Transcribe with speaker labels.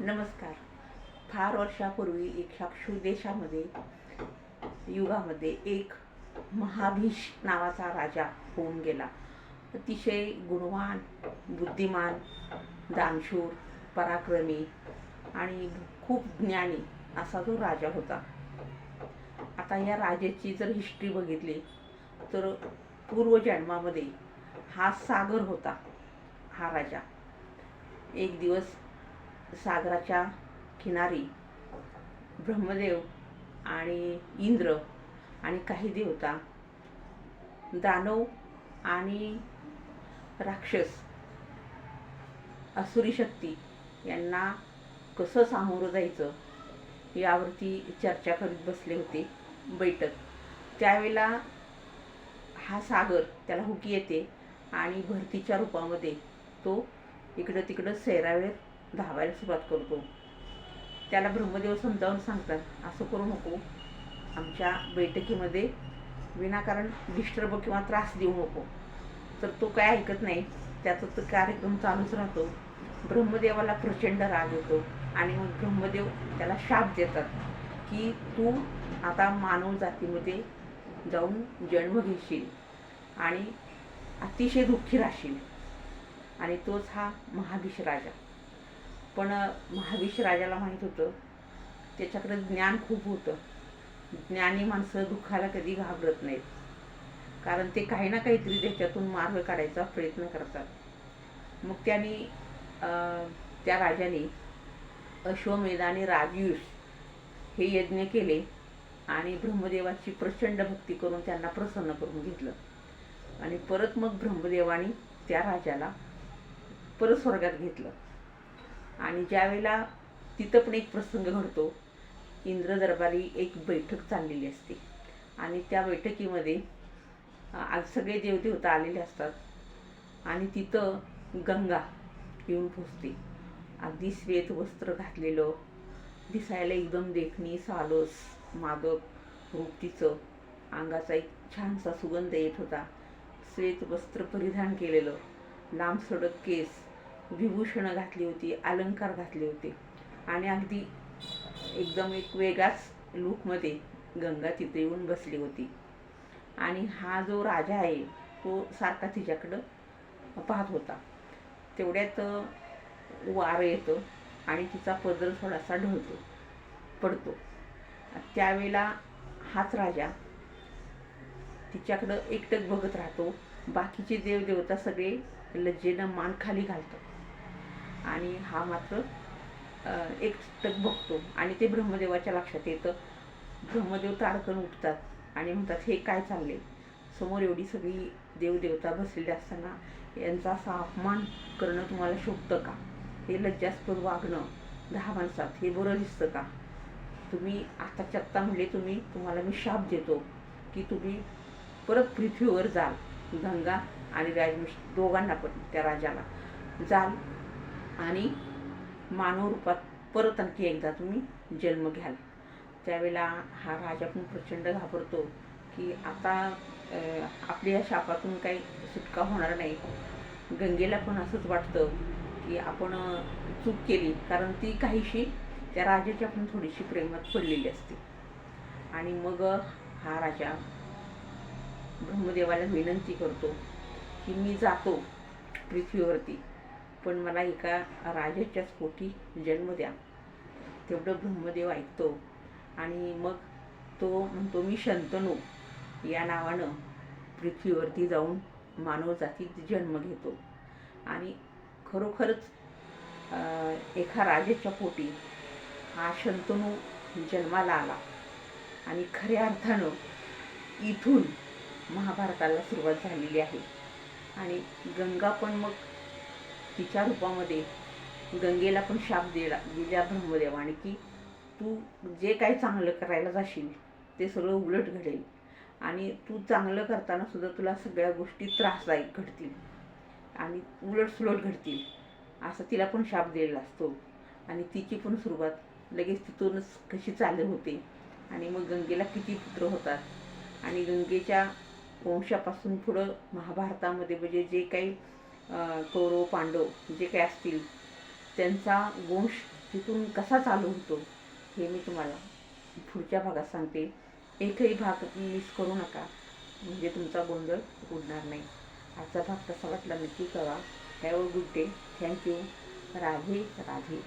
Speaker 1: नमस्कार. फार वर्षापूर्वी एक साक्षू देशामध्ये युगामध्ये एक महाभीष नावाचा राजा होऊन गेला. अतिशय गुणवान बुद्धिमान दानशूर पराक्रमी आणि खूप ज्ञानी असा तो राजा होता. आता या राजाची जर हिस्ट्री बघितली तर पूर्वजन्मामध्ये हा सागर होता हा राजा. एक दिवस सागराच्या किनारी ब्रह्मदेव आणि इंद्र आणि काही देवता दानव आणि राक्षस असुरी शक्ती यांना कसं सामोरं जायचं यावरती चर्चा करीत बसले होते बैठक. त्यावेळेला हा सागर त्याला हुकी येते आणि भरतीच्या रूपामध्ये तो इकडं तिकडं सैरावेर धावायला सुरुवात करतो. त्याला ब्रह्मदेव समजावून सांगतात असं करू नको. आमच्या बैठकीमध्ये विनाकारण डिस्टर्ब किंवा त्रास देऊ नको. तर तो काय ऐकत नाही. त्याचा तो कार्यक्रम चालूच राहतो. ब्रह्मदेवाला प्रचंड राग येतो आणि मग ब्रह्मदेव त्याला शाप देतात की तू आता मानव जातीमध्ये जाऊन जन्म घेशील आणि अतिशय दुःखी राहशील. आणि तोच हा महाभीष राजा पण महाभीष राजाला माहीत होतं. त्याच्याकडे ज्ञान खूप होतं. ज्ञानी माणसं दुःखाला कधी घाबरत नाहीत. कारण ते काही ना काहीतरी त्याच्यातून मार्ग काढायचा प्रयत्न करतात. मग त्यांनी त्या राजाने अश्वमेध आणि राजयुष हे यज्ञ केले आणि ब्रह्मदेवाची प्रचंड भक्ती करून त्यांना प्रसन्न करून घेतलं. आणि परत मग ब्रह्मदेवाने त्या राजाला परत स्वर्गात घेतलं. आणि ज्यावेळेला तिथं पण एक प्रसंग घडतो इंद्र दरबारी एक बैठक चाललेली असते. आणि त्या बैठकीमध्ये आज सगळे देवदेवता आलेले असतात. आणि तिथं गंगा येऊन पोचते अगदी श्वेत वस्त्र घातलेलं दिसायला एकदम देखणी सालस मादक रूप तिचं अंगाचा एक छानसा सुगंध येत होता. श्वेत वस्त्र परिधान केलेलं लांब सडक केस विभूषणं घातली होती अलंकार घातले होते. आणि अगदी एकदम एक वेगळाच लुकमध्ये गंगा तिथे येऊन बसली होती. आणि हा जो राजा आहे तो सारखा तिच्याकडं पाहत होता. तेवढ्यात वारं येतं आणि तिचा पदर थोडासा ढळतो पडतो. त्यावेळेला हाच राजा तिच्याकडं एकटक बघत राहतो. बाकीचे देवदेवता सगळे लज्जेनं मान खाली घालतात. आणि हा मात्र एक एकटक बघतो. आणि ते ब्रह्मदेवाच्या लक्षात येतं. ब्रह्मदेव ताडकन उठतात आणि म्हणतात हे काय चालले समोर एवढी सगळी देवदेवता बसलेली असताना यांचा असा अपमान करणं तुम्हाला शोभतं का? हे लज्जास्पद वागणं दहा माणसात हे बरं दिसतं का? तुम्ही आता चत्ता म्हणले तुम्ही तुम्हाला मी शाप देतो की तुम्ही परत पृथ्वीवर जाल गंगा आणि राजमिश दोघांना पण त्या राजाला. जाल आणि मानव रूपात परत आणखी एकदा तुम्ही जन्म घ्याल. त्यावेळेला हा राजा पण प्रचंड घाबरतो की आता आपल्या या शापातून काही सुटका होणार नाही. गंगेला पण असंच वाटतं की आपण चूक केली. कारण ती काहीशी त्या राजाच्या पण थोडीशी प्रेमात पडलेली असते. आणि मग हा राजा ब्रह्मदेवाला विनंती करतो की मी जातो पृथ्वीवरती. पण मला एका राजाच्याच पोटी जन्म द्या. तेवढं ब्रह्मदेव ऐकतो. आणि मग तो म्हणतो मी शंतनू. या नावानं पृथ्वीवरती जाऊन मानवजातीत जन्म घेतो. आणि खरोखरच एका राजाच्या पोटी हा शंतनू जन्माला आला. आणि खऱ्या अर्थानं इथून महाभारताला सुरुवात झालेली आहे. आणि गंगा पण मग तिच्या रूपामध्ये गंगेला पण शाप दिला दिल्या ब्रह्मदेवाने की तू जे काही चांगलं करायला जाशील ते सगळं उलट घडेल. आणि तू चांगलं करताना सुद्धा तुला सगळ्या गोष्टी त्रासदायक घडतील. आणि उलट सुलट घडतील. असं तिला पण शाप दिलेला असतो. आणि तिची पण सुरुवात लगेच तिथूनच कशी चालू होते. आणि मग गंगेला किती पुत्र होतात. आणि गंगेच्या वंशापासून पुढं महाभारतामध्ये म्हणजे जे काही कौरव पांडव जे काय असतील त्यांचा वंश तिथून कसा चालू होतो हे मी तुम्हाला पुढच्या भागात सांगते. एकही भाग मिस करू नका. म्हणजे तुमचा गोंधळ उडणार नाही. आजचा भाग कसा वाटला नक्की करा. Have a good day thank you Radhe Radhe.